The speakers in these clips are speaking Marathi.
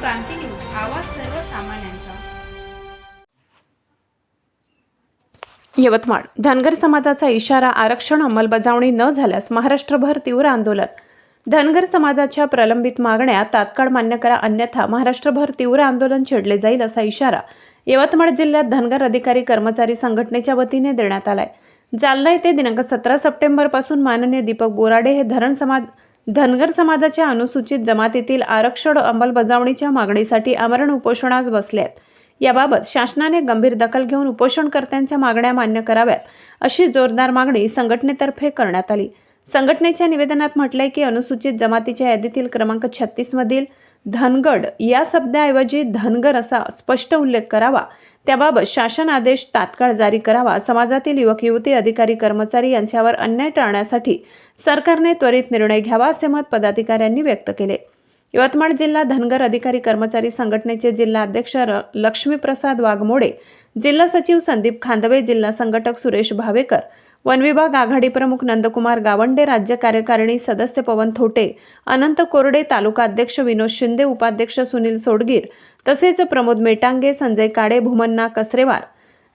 क्रांती न्यूज आवाज सर्वसामान्यांचा. यवतमाळ. धनगर समाजाचा इशारा आरक्षण अंमलबजावणी न झाल्यास महाराष्ट्रभर तीव्र आंदोलन. धनगर समाजाच्या प्रलंबित मागण्या तात्काळ मान्य करा अन्यथा महाराष्ट्रभर तीव्र आंदोलन छेडले जाईल असा इशारा यवतमाळ जिल्ह्यात धनगर अधिकारी कर्मचारी संघटनेच्या वतीने देण्यात आलाय. जालना येथे दिनांक सतरा सप्टेंबरपासून माननीय दीपक बोराडे हे धरण समाज धनगर समाजाच्या अनुसूचित जमातीतील आरक्षण अंमलबजावणीच्या मागणीसाठी आमरण उपोषणास बसल्यात आहेत याबाबत शासनाने गंभीर दखल घेऊन उपोषणकर्त्यांच्या मागण्या मान्य कराव्यात अशी जोरदार मागणी संघटनेतर्फे करण्यात आली. संघटनेच्या निवेदनात म्हटलंय की अनुसूचित जमातीच्या यादीतील क्रमांक छत्तीसमधील मधील धनगड या शब्दाऐवजी धनगर असा स्पष्ट उल्लेख करावा. त्याबाबत शासन आदेश तात्काळ जारी करावा. समाजातील युवक युवती अधिकारी कर्मचारी यांच्यावर अन्याय टाळण्यासाठी सरकारने त्वरित निर्णय घ्यावा असे मत पदाधिकाऱ्यांनी व्यक्त केले. यवतमाळ जिल्हा धनगर अधिकारी कर्मचारी संघटनेचे जिल्हा अध्यक्ष र- लक्ष्मीप्रसाद वाघमोडे जिल्हा सचिव संदीप खांदवे जिल्हा संघटक सुरेश भावेकर वन विभाग आघाडी प्रमुख नंदकुमार गावंडे राज्य कार्यकारिणी सदस्य पवन थोटे अनंत कोरडे तालुका अध्यक्ष विनोद शिंदे उपाध्यक्ष सुनील सोडगीर तसेच प्रमोद मेटांगे संजय काडे भूमन्ना कसरेवार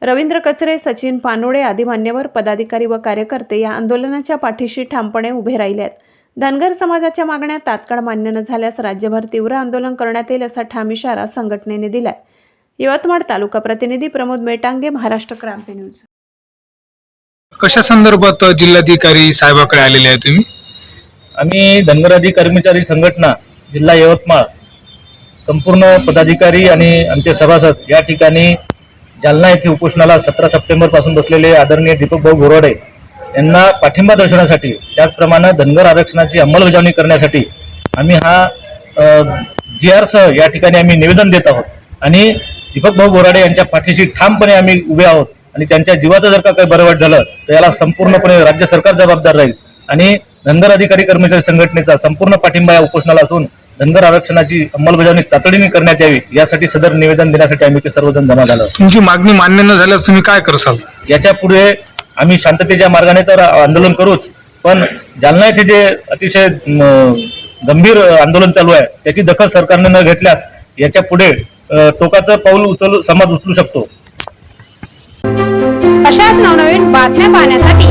रवींद्र कचरे सचिन पानोडे आदी मान्यवर पदाधिकारी व कार्यकर्ते या आंदोलनाच्या पाठीशी ठामपणे उभे राहिले आहेत. धनगर समाजाच्या मागण्या तात्काळ मान्य न झाल्यास राज्यभर तीव्र आंदोलन करण्यात येईल असा ठाम इशारा संघटनेने दिलाय. यवतमाळ तालुका प्रतिनिधी प्रमोद मेटांगे महाराष्ट्र क्रांती न्यूज. कशा संदर्भात जिल्हाधिकारी साहेबाकडे आलेले आहे तुम्ही? आम्ही धनगराधी कर्मचारी संघटना जिल्हा यवतमाळ संपूर्ण पदाधिकारी आणि आमचे सभासद या ठिकाणी जालना येथे उपोषणाला सतरा सप्टेंबरपासून बसलेले आदरणीय दीपक भाऊ गोरडे यांना पाठिंबा दर्शवण्यासाठी त्याचप्रमाणे धनगर आरक्षणाची अंमलबजावणी करण्यासाठी आम्ही हा जी आर सह या ठिकाणी आम्ही निवेदन देत आहोत. आणि दीपक भाऊ बोराडे यांच्या पाठीशी ठामपणे आम्ही उभे आहोत. आणि त्यांच्या जीवाचं जर का काही बरं वाईट झालं तर याला संपूर्णपणे राज्य सरकार जबाबदार राहील. आणि धनगर अधिकारी कर्मचारी संघटनेचा संपूर्ण पाठिंबा या उपोषणाला असून धनगर आरक्षणाची अंमलबजावणी तातडीने करण्यात यावी यासाठी सदर निवेदन देण्यासाठी आम्ही ते सर्वजण जमा झालो. तुमची मागणी मान्य न झाल्यास तुम्ही काय करसाल? याच्यापुढे आम्ही शांततेच्या मार्गाने तर आंदोलन करूच पण जालना येथे जे अतिशय गंभीर आंदोलन चालू आहे त्याची दखल सरकारने न घेतल्यास याच्यापुढे टोकाचं पाऊल उचलू समाज उचलू शकतो. अशाच नवनवीन बातम्या पाहण्यासाठी